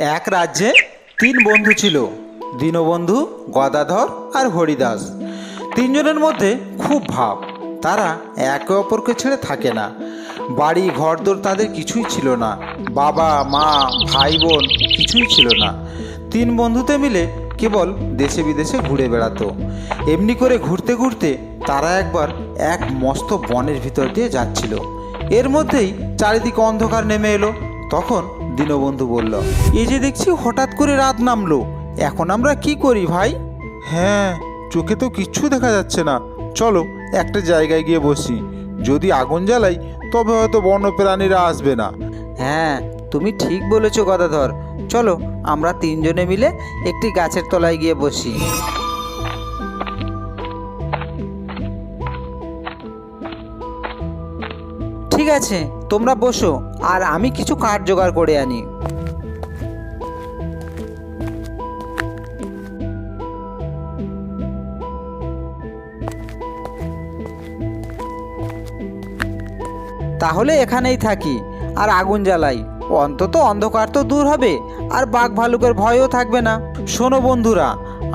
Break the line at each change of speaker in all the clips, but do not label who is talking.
এক রাজ্যে তিন বন্ধু ছিল, দীনবন্ধু, গদাধর আর হরিদাস। তিনজনের মধ্যে খুব ভাব, তারা একে অপরকে ছেড়ে থাকে না। বাড়ি, ঘরদোর তাদের কিছুই ছিল না। বাবা, মা, ভাই, বোন কিছুই ছিল না। তিন বন্ধুতে মিলে কেবল দেশে বিদেশে ঘুরে বেড়াতো। এমনি করে ঘুরতে ঘুরতে তারা একবার এক মস্ত বনের ভিতর দিয়ে যাচ্ছিল। এর মধ্যেই চারিদিকে অন্ধকার নেমে এলো। তখন দীনবন্ধু বলল এই যে দেখছি হঠাৎ করে রাত নামলো। এখন আমরা কি করি ভাই? হ্যাঁ চোখে তো কিচ্ছু দেখা যাচ্ছে না। চলো একটা জায়গায় গিয়ে বসি। যদি আগুন জ্বালাই তবে হয়তো বন্যপ্রাণীরা আসবে না।
হ্যাঁ তুমি ঠিক বলেছ গদাধর। চলো আমরা তিনজনে মিলে একটি গাছের তলায় গিয়ে বসি। আছে, তোমরা বসো, আর আমি কিছু কাঠ জোগাড় করে আনি। তাহলে এখানেই থাকি, আর আগুন জ্বালাই। অন্তত অন্ধকার তো দূর হবে, আর বাঘ ভালুকের ভয়ও থাকবে না।
শোনো বন্ধুরা,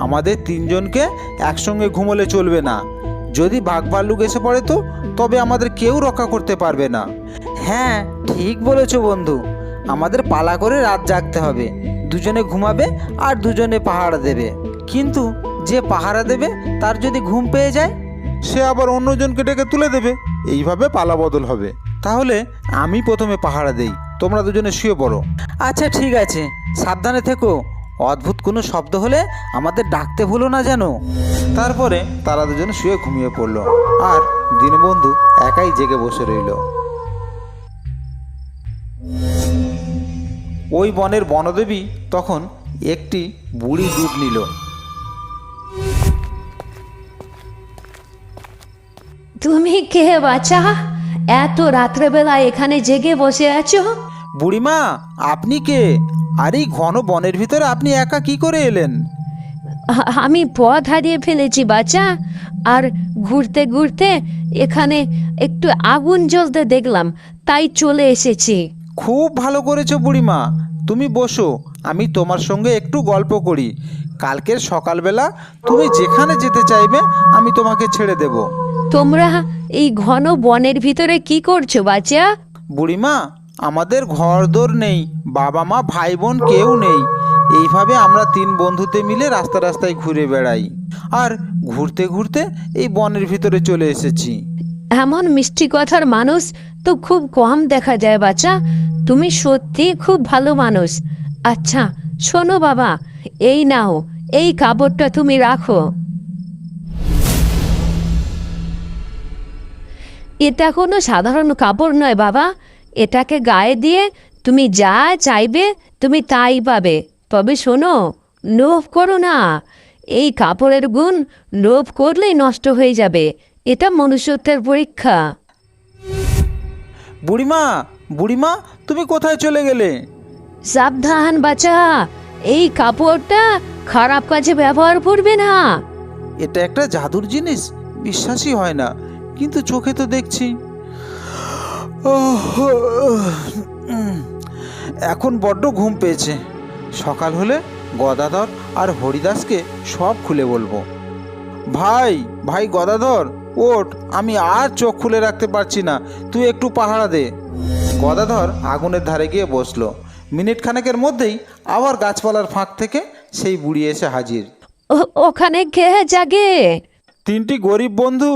আমাদের তিনজনকে একসঙ্গে ঘুমোলে চলবে না। যদি বাঘ ভাল্লুক এসে পড়ে তো তবে আমাদের কেউ রক্ষা করতে পারবে না।
হ্যাঁ ঠিক বলেছ বন্ধু। আমাদের পালা করে রাত জাগতে হবে। দুজনে ঘুমাবে আর দুজনে পাহারা দেবে। কিন্তু যে পাহারা দেবে তার যদি ঘুম পেয়ে যায়?
সে আবার অন্যজনকে ডেকে তুলে দেবে। এইভাবে পালা বদল হবে। তাহলে আমি প্রথমে পাহারা দেই। তোমরা দুজনে শুয়ে পড়ো।
আচ্ছা ঠিক আছে। সাবধানে থেকো। অদ্ভুত কোনো শব্দ হলে আমাদের ডাকতে ভুলো না যেন।
তারপরে তারা দুজন শুয়ে ঘুমিয়ে পড়ল আর দীনবন্ধু একাই জেগে বসে রইল। ওই বনের বনদেবী তখন একটি বুড়ি রূপ নিল।
তুমি কে বাচ্চা এত রাত্রেবেলা এখানে জেগে বসে আছো?
বুড়িমা আপনি কে? আর এই ঘন বনের ভিতরে আপনি একা কি করে এলেন?
আমি পথ হারিয়ে ফেলেছি বাচ্চা আর ঘুরতে ঘুরতে এখানে একটু আগুন জ্বলতে দেখলাম তাই চলে এসেছি।
খুব ভালো করেছ বুড়িমা। তুমি বসো আমি তোমার সঙ্গে একটু গল্প করি। কালকের সকালবেলা তুমি যেখানে যেতে চাইবে আমি তোমাকে ছেড়ে দেব।
তোমরা এই ঘন বনের ভিতরে কি করছ বাচ্চা
বুড়িমা আমাদের ঘরদোর নেই বাবা মা ভাই বোন কেউ নেই। এইভাবে আমরা তিন বন্ধুতে মিলে রাস্তা রাস্তায় ঘুরে বেড়াই। আর ঘুরতে ঘুরতে এই বনের ভিতরে চলে এসেছি।
এমন মিষ্টি কথার মানুষ তো খুব কম দেখা যায় বাচ্চা তুমি সত্যি খুব ভালো মানুষ। আচ্ছা শোনো বাবা, এই নাও, এই কাপড়টা তুমি রাখো। এটা কোনো সাধারণ কাপড় নয় বাবা। এটাকে গায়ে দিয়ে তুমি যা চাইবে তুমি তাই পাবে। তবে শোনো লোভ করো না। এই কাপড়ের গুণ লোভ করলেই নষ্ট হয়ে যাবে। এটা মনুষ্যত্বের পরীক্ষা।
বুড়িমা বুড়িমা তুমি কোথায় চলে গেলে?
সাবধান বাচ্চা এই কাপড়টা খারাপ কাজে ব্যবহার করবে না।
এটা একটা জাদুর জিনিস বিশ্বাসই হয় না। কিন্তু চোখে তো দেখছি। এখন বড্ড ঘুম পেয়েছে। সকাল হলে গদাধর আর হরিদাসকে সব খুলে বলব। ভাই ভাই গদাধর ওঠ আমি আর চোখ খুলে রাখতে পারছি না তুই একটু পাহারা দে। গদাধর আগুনের ধারে গিয়ে বসল। মিনিট খানেকের মধ্যেই আবার গাছপালার ফাঁক থেকে সেই বুড়ি এসে হাজির।
ওখানে কে জাগে?
তিনটি গরিব বন্ধু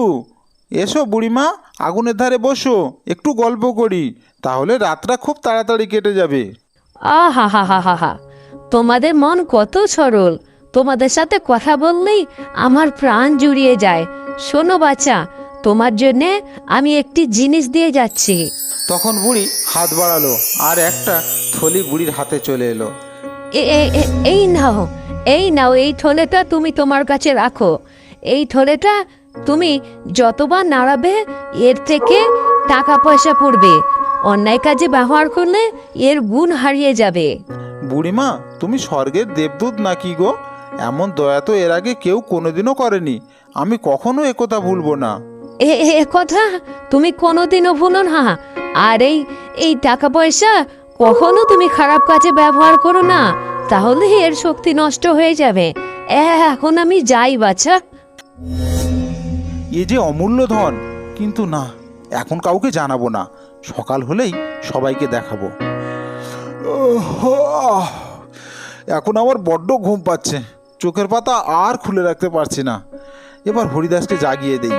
এসো বুড়িমা আগুনের ধারে বসো একটু গল্প করি তাহলে রাতটা খুব তাড়াতাড়ি কেটে যাবে।
আহা হা হা হা হা। তোমাদের মন কত সরল। তোমাদের সাথে কথা বললেই আমার প্রাণ জুড়িয়ে যায়। শোনো বাচ্চা তোমার জন্যে আমি একটি জিনিস দিয়ে যাচ্ছি।
তখন বুড়ি হাত বাড়ালো আর একটা থলি বুড়ির হাতে চলে এলো।
এ- এ- এ- এই নাও এই নাও এই থলেটা তুমি তোমার কাছে রাখো। এই থলেটা তুমি যতবার নাড়াবে এর থেকে টাকা পয়সা পড়বে। অন্যায় কাজে ব্যবহার করলে এর গুণ হারিয়ে যাবে।
বুড়িমা তুমি স্বর্গের দেবদূত নাকি গো? এমন দয়া তো এর আগে কেউ কোনোদিনও করেনি। আমি কখনো একথা ভুলবো না।
এ এ- কথা তুমি কোনোদিনও ভুলো না। আর এই এই টাকা পয়সা কখনো তুমি খারাপ কাজে ব্যবহার করো না। তাহলে এর শক্তি নষ্ট হয়ে যাবে। এখন আমি যাই বাচ্চা
এ যে অমূল্য ধন। কিন্তু না, এখন কাউকে জানাব না। সকাল হলেই সবাইকে দেখাবো। এখন আমার বড্ড ঘুম পাচ্ছে। চোখের পাতা আর খুলে রাখতে পারছি না। এবার হরিদাসকে জাগিয়ে দেই।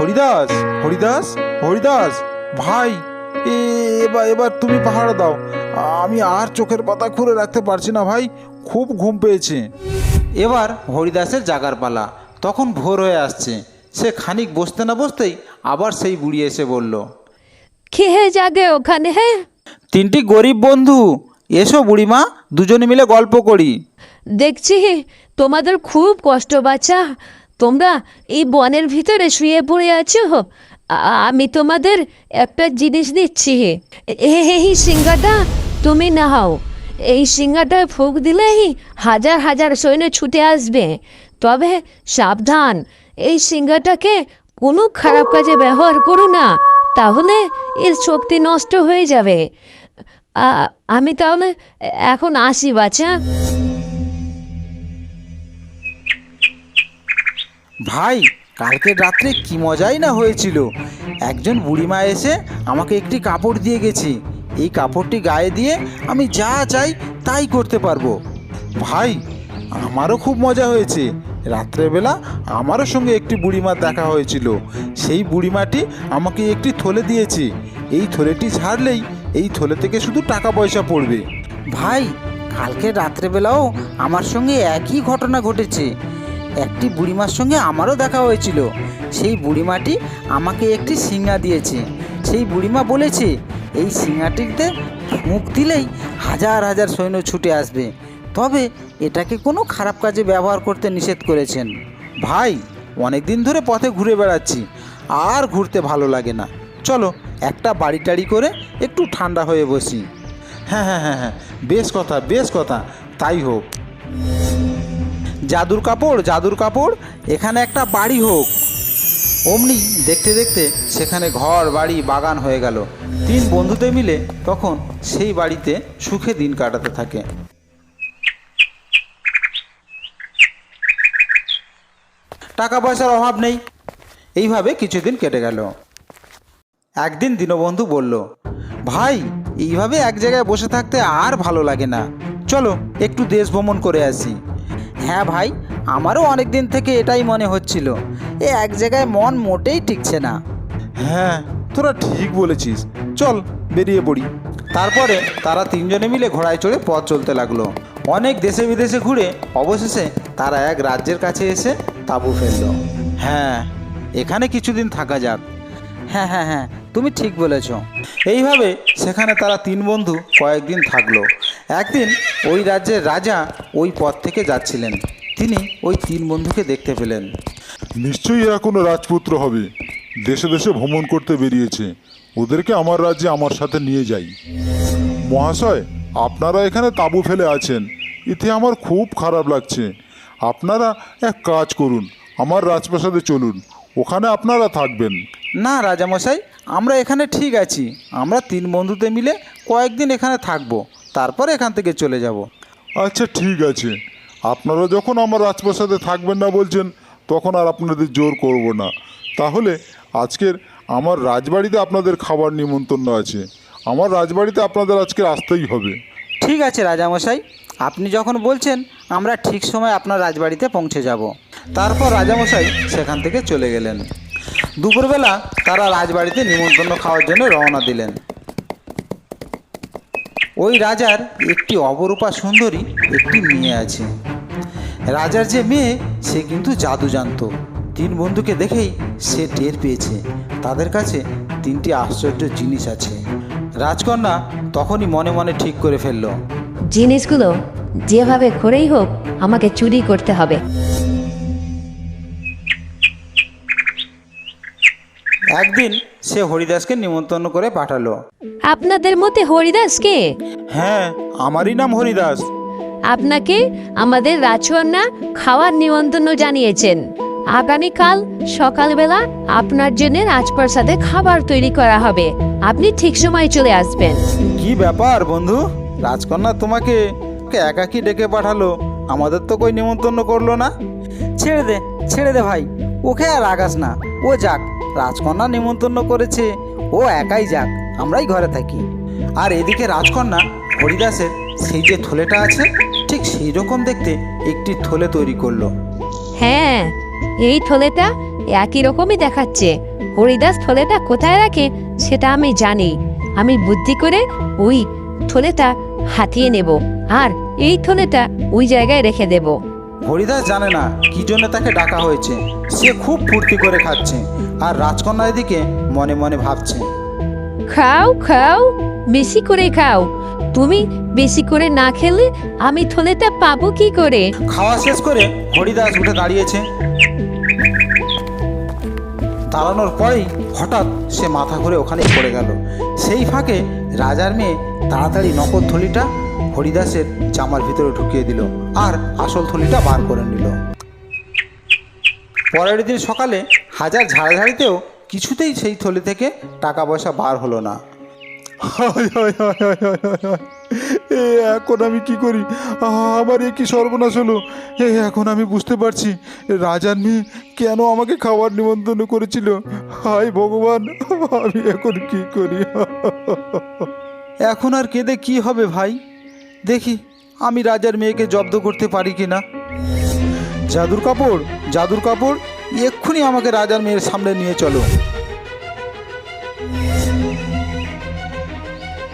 হরিদাস হরিদাস হরিদাস! ভাই এবার এবার তুমি পাহাড় দাও। আমি আর চোখের পাতা খুলে রাখতে পারছি না ভাই। খুব ঘুম পেয়েছে। এবার হরিদাসের জাগার পালা। তখন ভোর হয়ে আসছে। সে খানিক বসতে না বসতেই আবার সেই বুড়ি এসে বলল
খেয়ে জাগে ওখানে হ্যাঁ?
তিনটি গরিব বন্ধু এসো বুড়িমা দুজনে মিলে গল্প করি।
দেখছি তোমাদের খুব কষ্ট বাচ্চা তোমরা এই বনের ভিতরে শুয়ে পড়ে আছো। আমি তোমাদের একটা জিনিস দিচ্ছি। এ- এই সিঙ্গাটা তুমি নাও এই সিঙ্গাটায় ফুক দিলেই হাজার হাজার সৈন্য ছুটে আসবে। তবে সাবধান এই সিঙ্গাটাকে কোনো খারাপ কাজে ব্যবহার করো না, তাহলে এর শক্তি নষ্ট হয়ে যাবে। আমি তাহলে এখন আসি বাচ্চা
ভাই, কালকের রাত্রে কি মজাই না হয়েছিল। একজন বুড়িমা এসে আমাকে একটি কাপড় দিয়ে গেছে। এই কাপড়টি গায়ে দিয়ে আমি যা চাই তাই করতে পারব। ভাই আমারও খুব মজা হয়েছে। রাত্রেবেলা আমারও সঙ্গে একটি বুড়িমার দেখা হয়েছিল। সেই বুড়িমাটি আমাকে একটি থলে দিয়েছে। এই থলেটি ছাড়লেই এই থলে থেকে শুধু টাকা পয়সা পড়বে।
ভাই, কালকে রাত্রেবেলাও আমার সঙ্গে একই ঘটনা ঘটেছে। একটি বুড়িমার সঙ্গে আমারও দেখা হয়েছিল। সেই বুড়িমাটি আমাকে একটি সিঙ্গা দিয়েছে। সেই বুড়িমা বলেছে, এই সিঙ্গাটিতে মুখ দিলেই হাজার হাজার সৈন্য ছুটে আসবে। তবে এটাকে কোনো খারাপ কাজে ব্যবহার করতে নিষেধ করেছেন।
ভাই অনেক দিন ধরে পথে ঘুরে বেড়াচ্ছি, আর ঘুরতে ভালো লাগে না। চলো, একটা বাড়ি টাড়ি করে একটু ঠান্ডা হয়ে বসি। হ্যাঁ হ্যাঁ হ্যাঁ হ্যাঁ বেশ কথা বেশ কথা, তাই হোক। জাদুর কাপড় জাদুর কাপড়, এখানে একটা বাড়ি হোক। অমনি দেখতে দেখতে সেখানে ঘর, বাড়ি, বাগান হয়ে গেল। তিন বন্ধুতে মিলে তখন সেই বাড়িতে সুখে দিন কাটাতে থাকে। টাকা পয়সার অভাব নেই। এইভাবে কিছুদিন কেটে গেল। একদিন দীনবন্ধু বলল, ভাই, এইভাবে এক জায়গায় বসে থাকতে আর ভালো লাগে না। চলো, একটু দেশ ভ্রমণ করে আসি।
হ্যাঁ ভাই, আমারও অনেক দিন থেকে এটাই মনে হচ্ছিল। এ এক জায়গায় মন মোটেই টিকছে না।
হ্যাঁ তোরা ঠিক বলেছিস। চল, বেরিয়ে পড়ি। তারপরে তারা তিনজনে মিলে ঘোড়ায় চড়ে পথ চলতে লাগল। অনেক দেশে বিদেশে ঘুরে অবশেষে তারা এক রাজ্যের কাছে এসে তাঁবু ফেলল। হ্যাঁ এখানে কিছুদিন থাকা যাক।
হ্যাঁ হ্যাঁ হ্যাঁ তুমি ঠিক বলেছ।
এইভাবে সেখানে তারা তিন বন্ধু কয়েকদিন থাকল। একদিন ওই রাজ্যের রাজা ওই পথ থেকে যাচ্ছিলেন। তিনি ওই তিন বন্ধুকে দেখতে পেলেন।
নিশ্চয়ই এরা কোনো রাজপুত্র হবে। দেশে দেশে ভ্রমণ করতে বেরিয়েছে। ওদেরকে আমার রাজ্যে আমার সাথে নিয়ে যাই। মহাশয় আপনারা এখানে তাঁবু ফেলে আছেন। এতে আমার খুব খারাপ লাগছে। আপনারা এক কাজ করুন আমার রাজপ্রাসাদে চলুন ওখানে আপনারা থাকবেন।
না রাজামশাই আমরা এখানে ঠিক আছি। আমরা তিন বন্ধুতে মিলে কয়েকদিন এখানে থাকব তারপর এখান থেকে চলে যাব।
আচ্ছা ঠিক আছে। আপনারা যখন আমার রাজপ্রাসাদে থাকবেন না বলছেন তখন আর আপনাদের জোর করব না। তাহলে আজকের আমার রাজবাড়িতে আপনাদের খাবার নিমন্ত্রণ আছে। আমার রাজবাড়িতে আপনাদের আজকে আসতেই হবে।
ঠিক আছে রাজামশাই। আপনি যখন বলছেন, আমরা ঠিক সময় আপনার রাজবাড়িতে পৌঁছে যাব।
তারপর রাজামশাই সেখান থেকে চলে গেলেন। দুপুরবেলা তারা রাজবাড়িতে নিমন্ত্রণ খাওয়ার জন্য রওনা দিলেন। ওই রাজার একটি অপরূপা সুন্দরী একটি মেয়ে আছে। রাজার যে মেয়ে, সে কিন্তু জাদু জানতো তিন বন্ধুকে দেখেই সে টের পেয়েছে। তাদের কাছে তিনটি আশ্চর্য জিনিস আছে। রাজকন্যা তখনই মনে মনে ঠিক করে ফেলল
জিনিসগুলো যেভাবে করেই হোক আমাকে চুরি করতে হবে।
একদিন সে হরিদাসকে নিমন্ত্রণ করে পাঠালো।
আপনাদের মধ্যে হরিদাসকে
হ্যাঁ আমারই নাম হরিদাস।
আপনাকে আমাদের রাজকন্যা খাওয়ার নিমন্ত্রণ জানিয়েছেন। আগামীকাল সকালবেলা আপনার জন্য রাজপ্রাসাদে খাবার তৈরি করা হবে। আপনি ঠিক সময় চলে আসবেন।
কি কি ব্যাপার বন্ধু? রাজকন্যা তোমাকে একাকি ডেকে পাঠালো আমাদের তো কই নিমন্ত্রণ করল না।
ছেড়ে দে ছেড়ে দে ভাই ওকে আর আগাস না ও যাক রাজকন্যা নিমন্ত্রণ করেছে ও একাই যাক আমরাই ঘরে থাকি।
আর এদিকে রাজকন্যা হরিদাসের সেই যে থলেটা আছে ঠিক সেই রকম দেখতে একটি থলে তৈরি করল।
হ্যাঁ এই থলেটা একই রকমই দেখাচ্ছে। হরিদাস থলেটা কোথায় রাখে সেটা আমি জানি। আমি বুদ্ধি করে ওই থলেটা হাতিয়ে নেব। আর এই থলেটা ওই জায়গায় রেখে দেব।
হরিদাস জানে না কি জন্য তাকে ডাকা হয়েছে। সে খুব ফুর্তি করে খাচ্ছে আর রাজকন্যা এদিকে মনে মনে ভাবছে।
খাও খাও বেশি করে খাও। তুমি বেশি করে না খেলে আমি থলেটা পাবো কি করে?
খাওয়া শেষ করে হরিদাস উঠে দাঁড়িয়েছে। দাঁড়ানোর পরেই হঠাৎ সে মাথা ঘুরে ওখানেই পড়ে গেল। সেই ফাঁকে রাজার মেয়ে তাড়াতাড়ি নকল থলিটা হরিদাসের জামার ভিতরে ঢুকিয়ে দিল আর আসল থলিটা বার করে নিল। পরের দিন সকালে হাজার ঝাড়াঝাড়িতেও কিছুতেই সেই থলি থেকে টাকা পয়সা বার হলো না।
এখন আমি কি করি? আমার এ কি সর্বনাশ হলো? এখন আমি বুঝতে পারছি রাজার মেয়ে কেন আমাকে খাবার নিমন্ত্রণ করেছিল। হায় ভগবান, আমি এখন কি করি?
এখন আর কেঁদে কি হবে ভাই? দেখি আমি রাজার মেয়েকে জব্দ করতে পারি কি না? জাদুর কাপড় জাদুর কাপড় এক্ষুনি আমাকে রাজার মেয়ের সামনে নিয়ে চলো।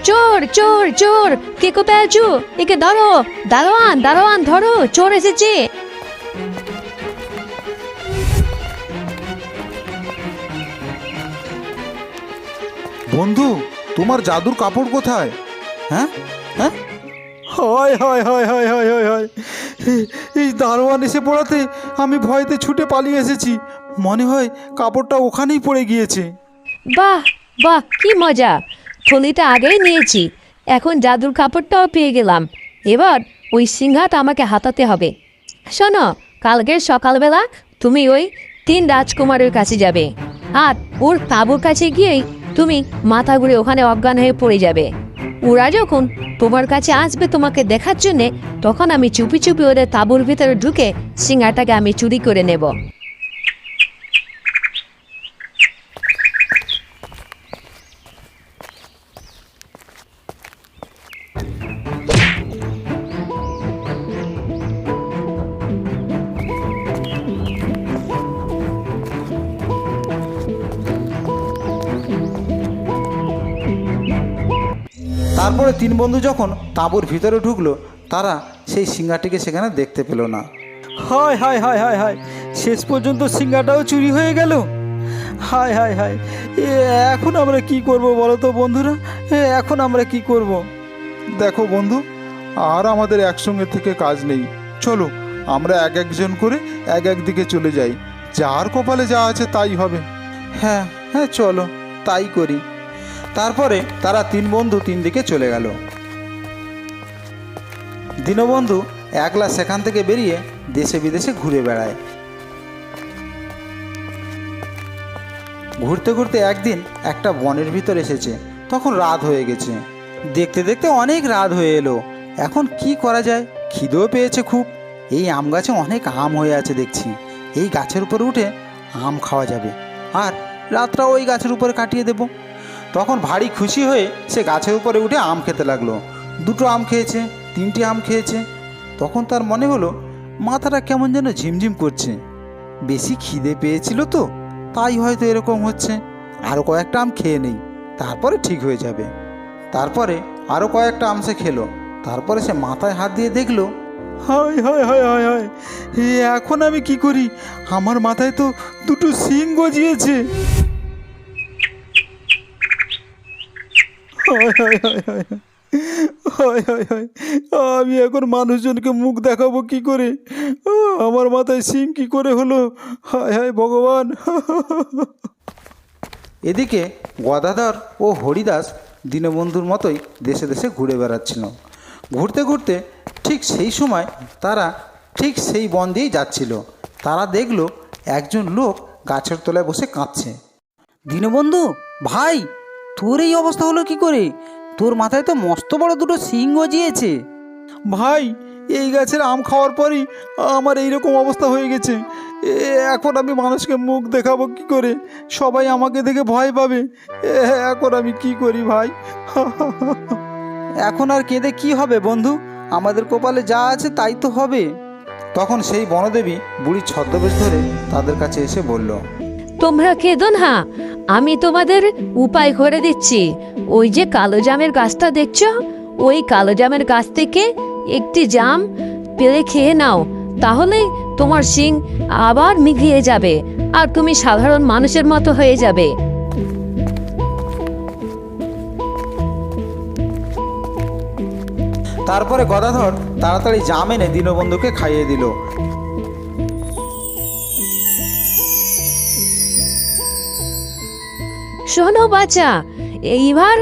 চোর চোর চোর! কে কোথায় আছো? একে ধরো! দারোয়ান দারোয়ান ধরো! চোর এসেছে!
বন্ধু তোমার জাদুর কাপড় কোথায়? হ্যাঁ? হ্যাঁ?
হয় হয় হয় হয় হয় হয় হয়। এই দারোয়ান এসে পড়াতে আমি ভয়তে ছুটে পালিয়ে এসেছি। মনে হয় কাপড়টা ওখানেই পড়ে গিয়েছে।
বাহ বাহ কি মজা। থলিটা আগেই নিয়েছি। এখন জাদুর কাপড়টাও পেয়ে গেলাম। এবার ওই সিংহাটা আমাকে হাতাতে হবে। শোনো কালকের সকালবেলা তুমি ওই তিন রাজকুমারের কাছে যাবে। আর ওর তাঁবুর কাছে গিয়েই তুমি মাথা ঘুরে ওখানে অজ্ঞান হয়ে পড়ে যাবে। ওরা যখন তোমার কাছে আসবে তোমাকে দেখার জন্যে, তখন আমি চুপি চুপি ওদের তাঁবুর ভিতরে ঢুকে সিঙ্গারটাকে আমি চুরি করে নেব।
তারপরে তিন বন্ধু যখন তাঁবুর ভিতরে ঢুকলো তারা সেই সিঙ্গাটিকে সেখানে দেখতে পেল না।
হায় হায় হায় হায় হায় শেষ পর্যন্ত সিঙ্গাটাও চুরি হয়ে গেল। হায় হায় হায় এ এখন আমরা কি করব বলো তো বন্ধুরা? এ এখন আমরা কি করব?
দেখো বন্ধু আর আমাদের একসঙ্গে থেকে কাজ নেই। চলো আমরা এক একজন করে এক এক দিকে চলে যাই। যার কপালে যা আছে তাই হবে।
হ্যাঁ হ্যাঁ চলো তাই করি। তারপরে তারা তিন বন্ধু তিন দিকে চলে গেল। দীনবন্ধু একলা সেখান থেকে বেরিয়ে দেশে বিদেশে ঘুরে বেড়ায়। ঘুরতে ঘুরতে একদিন একটা বনের ভিতর এসেছে, তখন রাত হয়ে গেছে। দেখতে দেখতে অনেক রাত হয়ে এলো। এখন কি করা যায়? খিদেও পেয়েছে খুব। এই আম গাছে অনেক আম হয়ে আছে দেখছি। এই গাছের উপরে উঠে আম খাওয়া যাবে। আর রাতটা ওই গাছের উপরে কাটিয়ে দেব। তখন ভারী খুশি হয়ে সে গাছের উপরে উঠে আম খেতে লাগল। দুটো আম খেয়েছে, তিনটি আম খেয়েছে। তখন তার মনে হলো, মাথাটা কেমন যেন ঝিমঝিম করছে। বেশি খিদে পেয়েছিল তো, তাই হয়তো এরকম হচ্ছে। আরও কয়েকটা আম খেয়ে নেই, তারপরে ঠিক হয়ে যাবে। তারপরে আরও কয়েকটা আম সে খেলো। তারপরে সে মাথায় হাত দিয়ে দেখল,
হয় হয় হয় হয় হয় এখন আমি কি করি? আমার মাথায় তো দুটো সিং গজিয়েছে। আমি এখন মানুষজনকে মুখ দেখাবো কি করে? আমার মাথায় সিং কি করে হলো? হায় হায় ভগবান।
এদিকে গদাধর ও হরিদাস দীনবন্ধুর মতোই দেশে দেশে ঘুরে বেড়াচ্ছিল। ঘুরতে ঘুরতে ঠিক সেই সময় তারা ঠিক সেই বন দিয়েই যাচ্ছিল। তারা দেখল একজন লোক গাছের তলায় বসে কাঁদছে
দীনবন্ধু ভাই তোর এই অবস্থা হলো কি করে? তোর মাথায় তো মস্ত বড় দুটো শিং গজিয়েছে।
ভাই এই গাছের আম খাওয়ার পরই আমার এইরকম অবস্থা হয়ে গেছে। এ, এখন আমি মানুষকে মুখ দেখাবো কি করে? সবাই আমাকে দেখে ভয় পাবে। এ, এখন আমি কি করি ভাই?
এখন আর কেঁদে কি হবে বন্ধু? আমাদের কপালে যা আছে তাই তো হবে।
তখন সেই বনদেবী বুড়ির ছদ্মবেশ ধরে তাদের কাছে এসে বলল
তোমরা কেঁদো না। আমি তোমাদের উপায় করে দিচ্ছি। ওই যে কালো জামের গাছটা দেখছ? ওই কালো জামের গাছ থেকে একটি জাম পেলে খেয়ে নাও। তাহলে তোমার শিং আবার মিঘিয়ে যাবে আর তুমি সাধারণ মানুষের মতো হয়ে যাবে।
তারপরে গদাধর তাড়াতাড়ি জাম এনে দীনবন্ধুকে খাইয়ে দিল।
শোনো বাচ্চা এইবার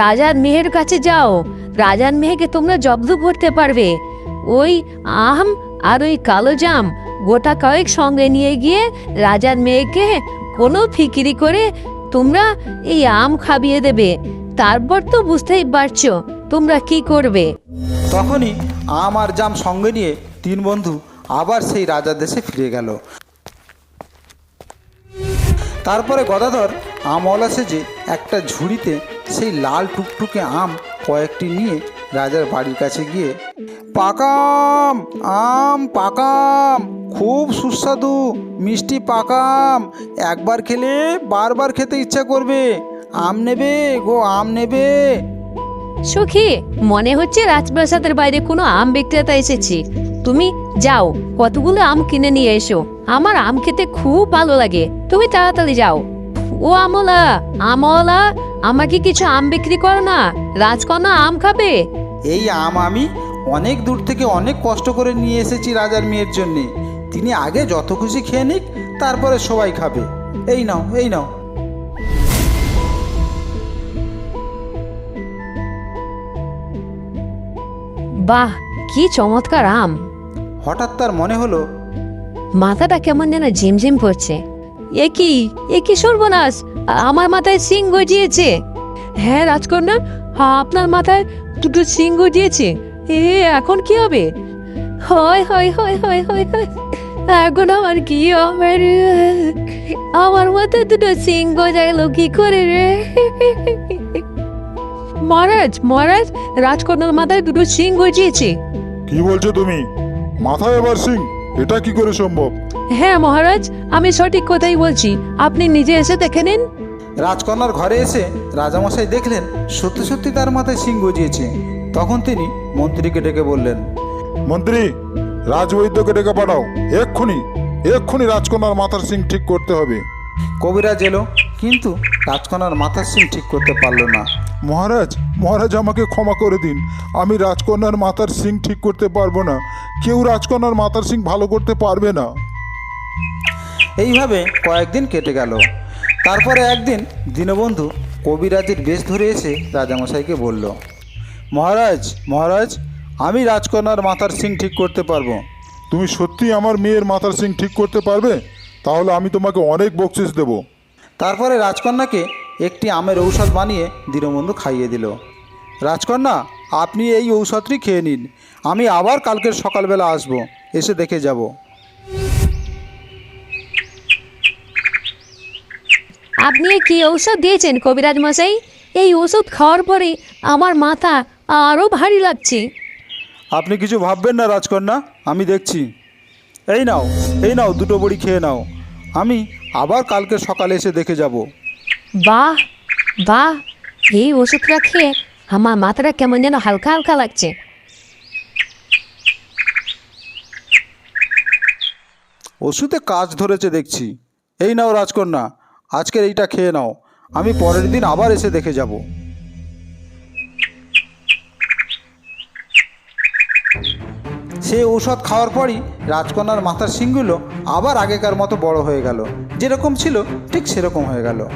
রাজার মেহের কাছে যাও। রাজার মেয়েকে তোমরা জব্দ করতে পারবে। ওই আম আর ওই কালো জাম গোটা কয়েক সঙ্গে নিয়ে গিয়ে রাজার মেয়েকে কোনো ফিকিরি করে তোমরা এই আম খাবিয়ে দেবে। তারপর তো বুঝতেই পারছ তোমরা কি করবে।
তখনই আম আর জাম সঙ্গে নিয়ে তিন বন্ধু আবার সেই রাজার দেশে ফিরে গেল। তারপরে গদাধর আমওয়ালা যে একটা ঝুড়িতে সেই লাল টুকটুকে আম কয়েকটি নিয়ে রাজার বাড়ির কাছে গিয়ে, পাকাম, আম পাকাম, খুব সুস্বাদু, মিষ্টি পাকাম, একবার খেলে বারবার খেতে ইচ্ছা করবে, আম নেবে গো, আম নেবে।
সখী, মনে হচ্ছে রাজপ্রাসাদের বাইরে কোনো আম বিক্রেতা এসেছে। তুমি যাও, কতগুলো আম কিনে নিয়ে এসো। আমার আম খেতে খুব ভালো লাগে। তুমি তাড়াতাড়ি যাও। ও আমলা আমলা আমাকে কিছু আম বিক্রি করো না রাজকন্যা আম খাবে?
এই আম আমি অনেক দূর থেকে অনেক কষ্ট করে নিয়ে এসেছি রাজার মেয়ের জন্যে। তিনি আগে যত খুশি খেয়ে নিক তারপরে সবাই খাবে। এই নাও এই নাও।
বাহ কি চমৎকার আম।
হঠাৎ তার মনে হলো
মাথাটা কেমন যেন ঝিমঝিম করছে। এ কি? এ কি সর্বনাশ? আমার মাথায় সিং গজিয়েছে হ্যাঁ রাজকন্যা, আপনার মাথায় দুটো সিং গজিয়েছে এ, এখন কি হবে? হয় হয় হয় হয় হয় হয়। এখন আমার কি হবে রে? আমার মাথায় দুটো সিং গজাইলো কি করে রে? মহারাজ মহারাজ, রাজকন্যার মাথায় দুটো সিং গজিয়েছে
কি বলছো তুমি? মাথায় এবার সিং এটা কি করে সম্ভব?
হ্যাঁ মহারাজ আমি সঠিক কথাই বলছি। আপনি নিজে এসে দেখে নিন।
রাজকন্যার ঘরে এসে রাজামশাই দেখলেন সত্যি সত্যি তার মাথায় সিং গজিয়েছে। তখন তিনি মন্ত্রীকে ডেকে বললেন
মন্ত্রী রাজবৈদ্যকে ডেকে পাঠাও। এক্ষুনি এক্ষুনি রাজকন্যার মাথার সিং ঠিক করতে হবে।
কবিরাজ এলো কিন্তু রাজকন্যার মাথার সিং ঠিক করতে পারল না।
মহারাজ মহারাজ আমাকে ক্ষমা করে দিন। আমি রাজকন্যার মাথার সিং ঠিক করতে পারব না। কেউ রাজকন্যার মাথার সিং ভালো করতে পারবে না।
এইভাবে কয়েকদিন কেটে গেল। তারপরে একদিন দীনবন্ধু কবিরাজের বেশ ধরে এসে রাজামশাইকে বলল মহারাজ মহারাজ আমি রাজকন্যার মাথার সিং ঠিক করতে পারব।
তুমি সত্যি আমার মেয়ের মাথার সিং ঠিক করতে পারবে? তাহলে আমি তোমাকে অনেক বকশিস দেবো।
তারপরে রাজকন্যাকে একটি আমের ঔষধ বানিয়ে দীনবন্ধু খাইয়ে দিল। রাজকন্যা আপনি এই ঔষধটি খেয়ে নিন। আমি আবার কালকের সকালবেলা আসব। এসে দেখে যাব।
আপনি কি ঔষধ দিয়েছেন কবিরাজ মশাই? এই ওষুধ খাওয়ার পরে আমার মাথা আরও ভারী লাগছে।
আপনি কিছু ভাববেন না রাজকন্যা আমি দেখছি। এই নাও এই নাও দুটো বড়ি খেয়ে নাও। আমি আবার কালকে সকালে এসে দেখে যাব।
বাহ বাহ, এই ওষুধটা খেয়ে আমার মাথাটা কেমন যেন হালকা হালকা লাগছে।
ওষুধে কাজ ধরেছে দেখছি। এই নাও রাজকন্যা, আজকের এইটা খেয়ে নাও। আমি পরের দিন আবার এসে দেখে যাব। সে ঔষধ খাওয়ার পরই রাজকন্যার মাথার শিংগুলো আবার আগেকার মতো বড় হয়ে গেল। যেরকম ছিল, ঠিক সেরকম হয়ে গেল।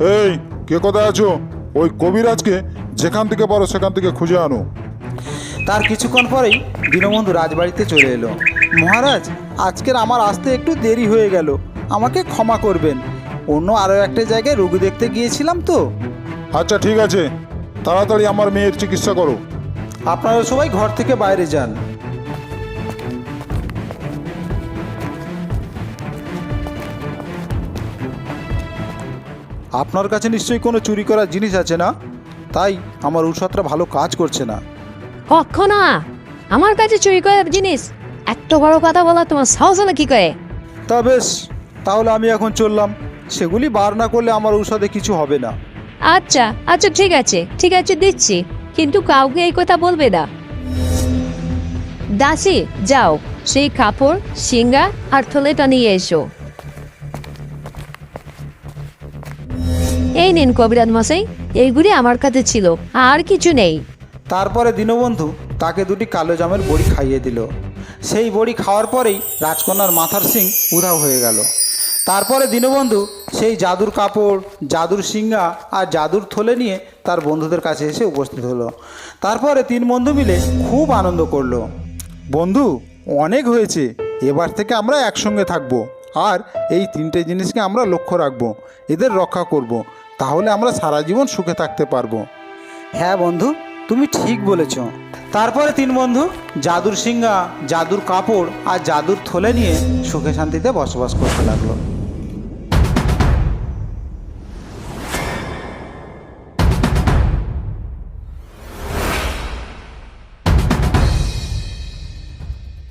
এই কে কোথায় আছো? ওই কবিরাজকে যেখান থেকে পারো সেখান থেকে খুঁজে আনো।
তার কিছুক্ষণ পরেই দীনবন্ধু রাজবাড়িতে চলে এলো। মহারাজ আজকের আমার আসতে একটু দেরি হয়ে গেল। আমাকে ক্ষমা করবেন। অন্য আরও একটা জায়গায় রোগী দেখতে গিয়েছিলাম তো।
আচ্ছা ঠিক আছে। তাড়াতাড়ি আমার মেয়ের চিকিৎসা করো।
আপনারা সবাই ঘর থেকে বাইরে যান। আপনার কাছে নিশ্চয়ই কোনো চুরি করার জিনিস আছে না? তাই আমার ঔষধটা ভালো কাজ করছে না।
কখন? আমার কাছে চুরি করার জিনিস? এত বড় কথা বলা তোমার সাহস হলো কি করে?
তা বেশ তাহলে আমি এখন চললাম। সেগুলি বার না করলে আমার ঔষধে কিছু হবে না।
আচ্ছা আচ্ছা ঠিক আছে ঠিক আছে দিচ্ছি। কিন্তু কাউকে এই কথা বলবে না। দাসি যাও। সেই কাপড় সিঙ্গা আর থলেটা নিয়ে এসো। এই নিন কবিরাজ মশাই, এইগুলি আমার কাছে ছিল, আর কিছু নেই।
তারপরে দীনবন্ধু তাকে দুটি কালো জামের বড়ি খাইয়ে দিল। সেই বড়ি খাওয়ার পরেই রাজকন্যার মাথার সিং উধাও হয়ে গেল। তারপরে দীনবন্ধু সেই জাদুর কাপড়, জাদুর সিঙ্গা আর জাদুর থলে নিয়ে তার বন্ধুদের কাছে এসে উপস্থিত হলো। তারপরে তিন বন্ধু মিলে খুব আনন্দ করল। বন্ধু, অনেক হয়েছে, এবার থেকে আমরা একসঙ্গে থাকব, আর এই তিনটে জিনিসকে আমরা লক্ষ্য রাখব, এদের রক্ষা করব। তাহলে আমরা সারা জীবন সুখে থাকতে পারব।
হ্যাঁ বন্ধু, তুমি ঠিক বলেছ।
তারপরে তিন বন্ধু, জাদুর সিংহা, জাদুর কাপড় আর জাদুর থলে নিয়ে সুখে শান্তিতে বসবাস করতে লাগল।